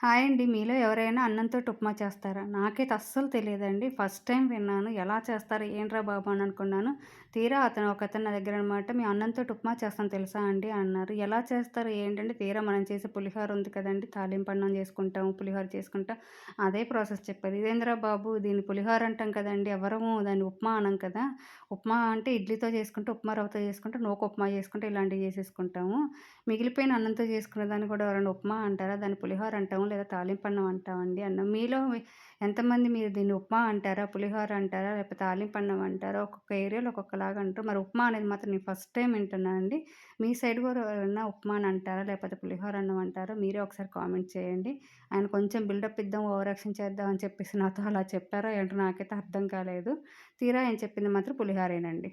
Hi అండి. మీలో ఎవరైనా అన్నంతోటి ఉప్మా చేస్తారా? నాకైతే అస్సలు తెలియదండి ఫస్ట్ టైం విన్నాను. ఎలా చేస్తారు? ఏంట్రా బాబు అని అనుకున్నాను. తీరా అతను ఒకతను నా దగ్గర అనమాట "మేము అన్నంతోటి ఉప్మా చేస్తాం తెలుసా అండి" అన్నారు. ఎలా చేస్తారు? ఏంటంటే తీరా మనం చేసే పులిహోర ఉంది కదండి తాలింపు అన్నం చేసుకుంటాము పులిహోర చేసుకుంటాం. అదే ప్రాసెస్ చెప్పారు. ఇదేంద్రా బాబు! దీన్ని పులిహోర అంటాం కదండీ! ఎవరము దాన్ని ఉప్మా అనం కదా! ఉప్మా అంటే ఇడ్లీతో చేసుకుంటే, ఉప్మా రవ్వతో చేసుకుంటే, నోకు ఉప్మా చేసుకుంటే ఇలాంటివి చేసేసుకుంటాము. మిగిలిపోయిన అన్నంతో చేసుకునే దాన్ని కూడా ఎవరైనా ఉప్మా అంటారా? దాన్ని పులిహోర అంటాము. లేదా తాలింపన్నం అంటామండి అన్నం. మీలో ఎంతమంది మీరు దీన్ని ఉప్మా అంటారా? పులిహోర అంటారా? లేకపోతే తాలింపన్నం అంటారా? ఒక్కొక్క ఏరియాలో ఒక్కొక్కలాగా అంటారు. మరి ఉప్మా అనేది మాత్రం నేను ఫస్ట్ టైం వింటున్నానండి. మీ సైడ్ కూడా ఎవరైనా ఉప్మా అని అంటారా? లేకపోతే పులిహోర అన్నం అంటారా? మీరే ఒకసారి కామెంట్ చేయండి. ఆయన కొంచెం బిల్డప్ ఇద్దాం, ఓవర్ యాక్షన్ చేద్దాం అని చెప్పేసి నాతో అలా చెప్పారా ఏంటో నాకైతే అర్థం కాలేదు. తీరా ఆయన చెప్పింది మాత్రం పులిహోరేనండి.